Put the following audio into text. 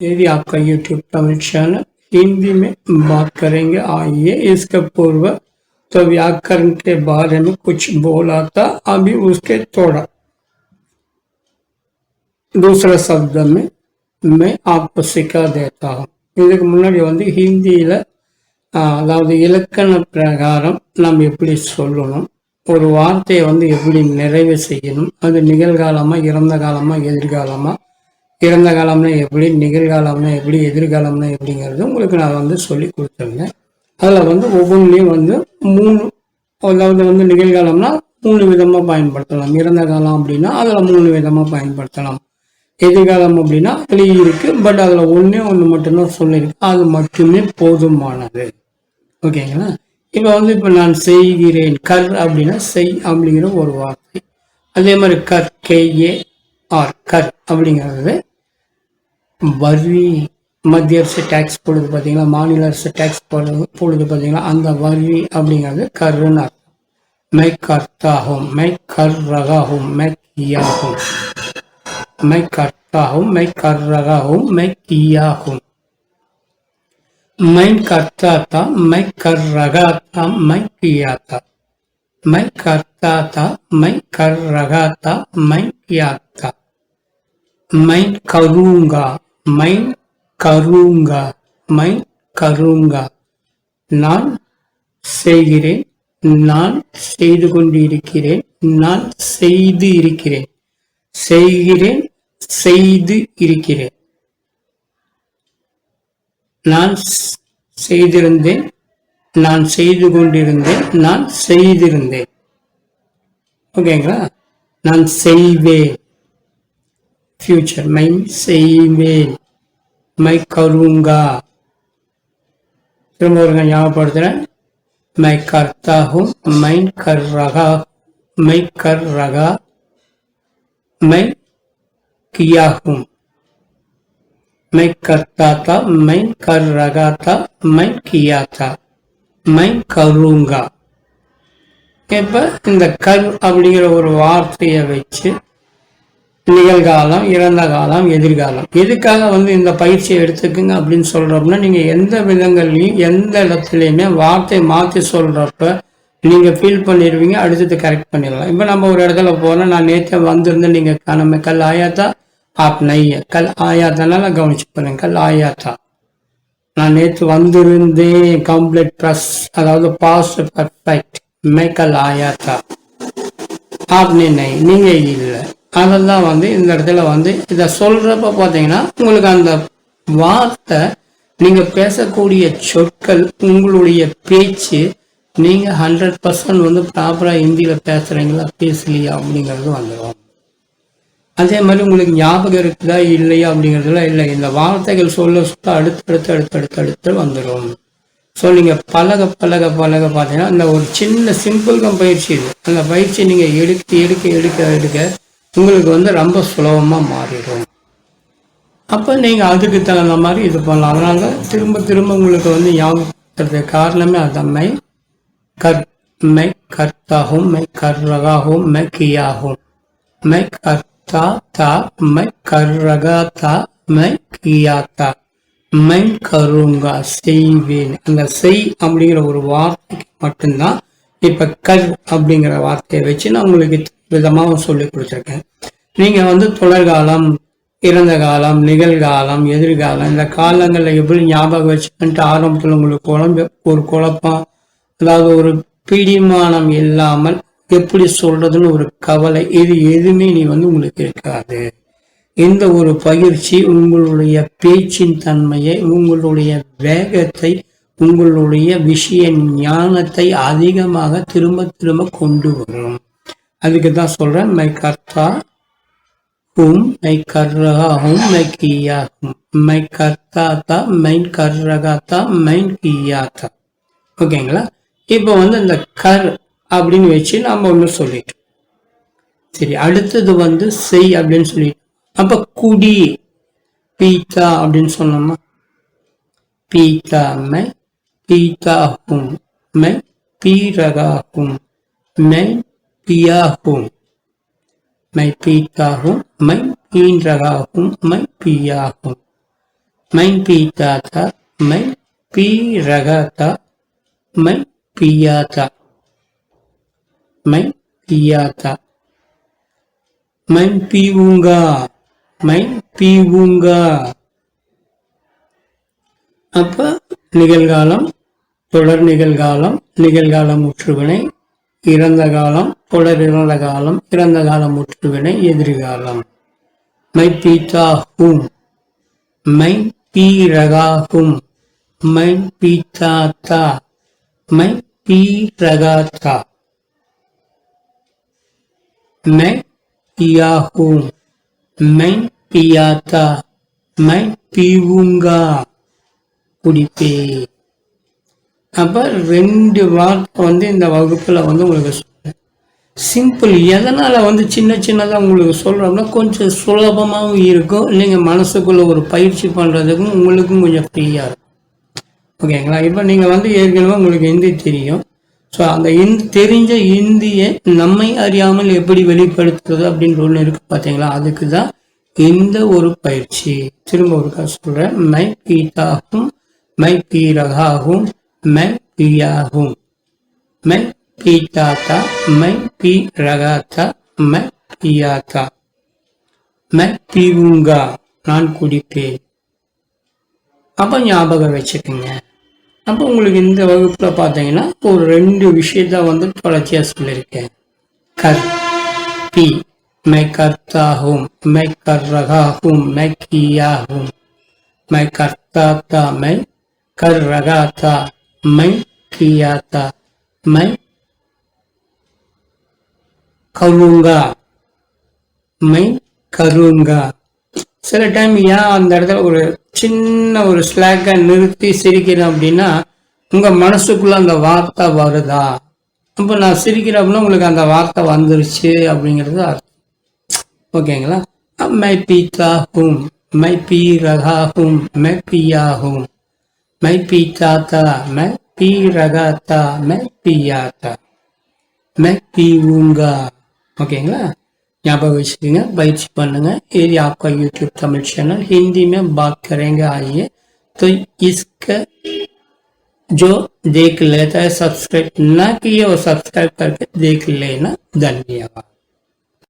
ये भी आपका यूट्यूब तमिल चैनल हिंदी में बात करेंगे आइए इसके पूर्व तो व्याकरण के बारे में कुछ बोला था अभी उसके थोड़ा दूसरा शब्द में मैं आपको सिखा देता हूँ இதுக்கு முன்னாடி வந்து ஹிந்தியில் அதாவது இலக்கண பிரகாரம் நாம் எப்படி சொல்லணும் ஒரு வார்த்தையை வந்து எப்படி நிறைவு செய்யணும் அது நிகழ்காலமா இறந்த காலமா எதிர்காலமா இறந்த காலம்னா எப்படி நிகழ்காலம்னா எப்படி எதிர்காலம்னா எப்படிங்கிறது உங்களுக்கு நான் வந்து சொல்லி கொடுத்துருந்தேன். அதில் வந்து ஒவ்வொன்றுலேயும் வந்து மூணு அதாவது வந்து நிகழ்காலம்னா மூணு விதமாக பயன்படுத்தலாம். இறந்த காலம் அப்படின்னா அதில் மூணு விதமாக பயன்படுத்தலாம். எதிர்காலம் அப்படின்னா அதுலேயும் இருக்குது பட் அதில் ஒன்றே ஒன்று மட்டும்தான் சொல்லியிருக்கு. அது மட்டுமே போதுமானது. ஓகேங்களா? இப்போ வந்து இப்போ நான் செய்கிறேன். கர் அப்படின்னா செய் அப்படிங்கிற ஒரு வார்த்தை. அதே மாதிரி கர் கே ஏ ஆர் கர் அப்படிங்கிறது வரி மத்திய அரசு டேக்ஸ் போடுது பார்த்தீங்களா மாநில அரசு டேக்ஸ் போடுது போடுது பார்த்தீங்களா அந்த வரி அப்படிங்கிறது கருன்னு மை கர்த்தாகும் மை கர்ரகாகும் மை கியாகும் மை கர்த்தாகும் மை கர்ரகாகும் மை கியாகும் மை கர்த்தா தா மை கர் ரகா தா மை கியா தா மை கர்த்தா தா மை கர் ரகா தா மை கியா தா மை கருங்கா மை கருங்கா மை கருங்கா. நான் செய்கிறேன் நான் செய்து கொண்டிருக்கிறேன் நான் செய்து இருக்கிறேன். செய்கிறேன் செய்து இருக்கிறேன். நான் செய்திருந்தேன் நான் செய்து கொண்டிருந்தேன் நான் செய்திருந்தேன். ஓகேங்களா? நான் செய்வேன். ஃபியூச்சர் மை செய்வேன் மை கருங்கா திரும்ப ஒரு ஞாபகப்படுத்துறேன். மை கர்த்தாகும் மை கர் ரகா மை கர் ரகா மை கியாகும் மை கர்த்தா தா மை கர் ரகா தா மை கியா தா மை கருங்கா இப்ப இந்த கர் அப்படிங்கிற ஒரு வார்த்தையை வச்சு நிகழ்காலம் இறந்த காலம் எதிர்காலம் எதுக்காக வந்து இந்த பயிற்சியை எடுத்துக்குங்க அப்படின்னு சொல்றோம்னா நீங்க எந்த விதங்கள்லையும் எந்த இடத்துலையுமே வார்த்தை மாத்தி சொல்றப்ப நீங்க ஃபீல் பண்ணிடுவீங்க அடுத்தது கரெக்ட் பண்ணிடலாம். இப்போ நம்ம ஒரு இடத்துல போறோம் நான் நேற்று வந்திருந்தேன் நீங்க காணாம கல் ஆயாத்தா? ஆப் நைய. கல் ஆயாத்தானால கவனிச்சு பாருங்க கல் ஆயாத்தா. நான் நேற்று வந்திருந்தேன் கம்ப்ளீட் ப்ளஸ் அதாவது பாஸ்ட் பர்ஃபெக்ட் மேக்கல் ஆயாத்தா. அப்படின்னு நை. நீங்க இல்லை. அதெல்லாம் வந்து இந்த இடத்துல வந்து இதை சொல்றப்ப பார்த்தீங்கன்னா உங்களுக்கு அந்த வார்த்தை நீங்க பேசக்கூடிய சொற்கள் உங்களுடைய பேச்சு நீங்க ஹண்ட்ரட் பர்சன்ட் வந்து ப்ராப்பரா ஹிந்தியில பேசுறீங்களா பேசலையா அப்படிங்கிறது வந்துடும் அதே மாதிரி உங்களுக்கு ஞாபகம் இருக்குதா இல்லையா அப்படிங்கிறதுல இல்லை. இந்த வார்த்தைகள் சொல்ல சொல்ல அடுத்தடுத்து அடுத்தடுத்து அடுத்து வந்துடும் ஸோ நீங்கள் பழக பழக பழக பார்த்தீங்கன்னா அந்த ஒரு சின்ன சிம்பிள்கம் பயிற்சி இது. அந்த பயிற்சி நீங்கள் எடுக்க எடுக்க எடுக்க எடுக்க உங்களுக்கு வந்து ரொம்ப சுலபமாக மாறிடும். அப்போ நீங்கள் அதுக்கு தகுந்த மாதிரி இது பண்ணலாம். அதனால திரும்ப திரும்ப உங்களுக்கு வந்து ஞாபகப்படுத்துறதுக்கு காரணமே அதம்மை. கர் மை கர்த்தாகும் மை கர்ரகாகும் மை கியாகும். மை கர்த்தா தா மை கர்ரகா தா மை கியாத்தா மை கருங்கா செய்வேன். அந்த செய் அப்படிங்கிற ஒரு வார்த்தைக்கு மட்டும்தான் இப்போ கர் அப்படிங்கிற வார்த்தையை வச்சு நான் உங்களுக்கு விதமாக சொல்லி கொடுத்துருக்கேன். நீங்க வந்து தொடர்காலம் இறந்த காலம் நிகழ்காலம் எதிர்காலம் இந்த காலங்களில் எப்படி ஞாபகம் வச்சுக்கிட்டு ஆரம்பத்தில் உங்களுக்கு குழம்பு ஒரு குழப்பம் அதாவது ஒரு பிடிமானம் இல்லாமல் எப்படி சொல்றதுன்னு ஒரு கவலை இது எதுவுமே நீ வந்து உங்களுக்கு இருக்காது. இந்த ஒரு பயிற்சி உங்களுடைய பேச்சின் தன்மையை உங்களுடைய வேகத்தை உங்களுடைய விஷய ஞானத்தை அதிகமாக திரும்ப திரும்ப கொண்டு வரும். அதுக்கு தான் சொல்றேன் மை கர்த்தா ஹும் மை கர்ரகா ஹும் மை கியா ஹும் மை கர்த்தா தா மைன் கர்ரகா தா மைன் கியா தா ஓகேங்களா? இப்போ வந்து இந்த கர் அப்படின்னு வச்சு நாம் ஒன்று சொல்லிட்டோம். சரி அடுத்தது வந்து செய் அப்படின்னு சொல்லிட்டோம். அப்ப குடி பீத்தா அப்படின்னு சொன்னோமா? பீத்தா மை பீத்தா ஹும் மை பீரகா ஹும் மை பியா ஹும் மை பீத்தா ஹும் மை பீன் ரகா ஹும் மை பியா ஹும் मैं पीता था मैं पी रहा था मैं पिया था मैं पिया था मैं पीऊंगा मैं पीऊंगा அப்ப நிகழ்காலம் தொடர் நிகழ்காலம் நிகழ்கால முற்றுவினை இறந்த காலம் தொடர் இறந்த காலம் இறந்த கால முற்றுவினை எதிர்காலம் மை பீத்தா ஹூம் மை பீ ரகா ஹும் மை பீத்தா தா மை பீ ரகா தா मैं पिया हूँ मैं पिया था मैं पीऊंगा குடிப்பேன் அப்போ ரெண்டு வார்த்தை வந்து இந்த வகுப்பில் வந்து உங்களுக்கு சொல்கிறேன் சிம்பிள் எதனால் வந்து சின்ன சின்னதாக உங்களுக்கு சொல்கிறோம்னா கொஞ்சம் சுலபமாகவும் இருக்கும். நீங்கள் மனசுக்குள்ளே ஒரு பயிற்சி பண்ணுறதுக்கும் உங்களுக்கும் கொஞ்சம் ஃப்ரீயாக இருக்கும். ஓகேங்களா இப்போ நீங்கள் வந்து ஏற்கனவே உங்களுக்கு ஹிந்தி தெரியும். ஸோ அந்த இந் தெரிஞ்ச இந்தியை நம்மை அறியாமல் எப்படி வெளிப்படுத்துறது அப்படின்ற ஒன்று இருக்குது பார்த்தீங்களா அதுக்கு தான் இந்த ஒரு பயிற்சி. திரும்ப ஒருக்கா சொல்கிறேன் மை பீதாகும் மை பீரகாகும் मैं पिया हूँ मैं पीता था मैं पी रहा था मैं पिया था मैं पीऊंगा நான் குடிப்பேன் அப்போ ஞாபகம் வச்சுக்கோங்க அப்போ உங்களுக்கு இந்த வகுப்பில் பார்த்தீங்கன்னா ஒரு ரெண்டு விஷயத்த வந்து தொடர்ச்சியாக சொல்லியிருக்கேன் கர் பி மை கர்த்தா ஹூம் மை கர் ரகா ஹூம் மை கியா ஹூம் மை கர்த்தா தா மை कर रहा था मैं किया था मैं करूंगा मैं करूंगा சில டைம் ஏன் அந்த இடத்துல ஒரு சின்ன ஒரு ஸ்லாக்கை நிறுத்தி சிரிக்கிறேன் அப்படின்னா உங்க மனசுக்குள்ள அந்த வார்த்தை வருதா அப்போ நான் சிரிக்கிறேன் அப்படின்னா உங்களுக்கு அந்த வார்த்தை வந்துருச்சு அப்படிங்கிறது அர்த்தம் ஓகேங்களா மை பீத்தா ஹூம் மை பீ ரகா ஹூம் மை பியா ஹூம் मैं पीता था मैं पी रहा था मैं पिया था मैं पीऊँगा ஓகேங்களா ஞாபகம் வச்சுக்கோங்க பயிற்சி பண்ணுங்க यदि आपका यूट्यूब तमिल चैनल हिंदी में बात करेंगे आइए। तो इसका जो देख लेता है सब्सक्राइब ना किए वो सब्सक्राइब करके देख लेना। धन्यवाद।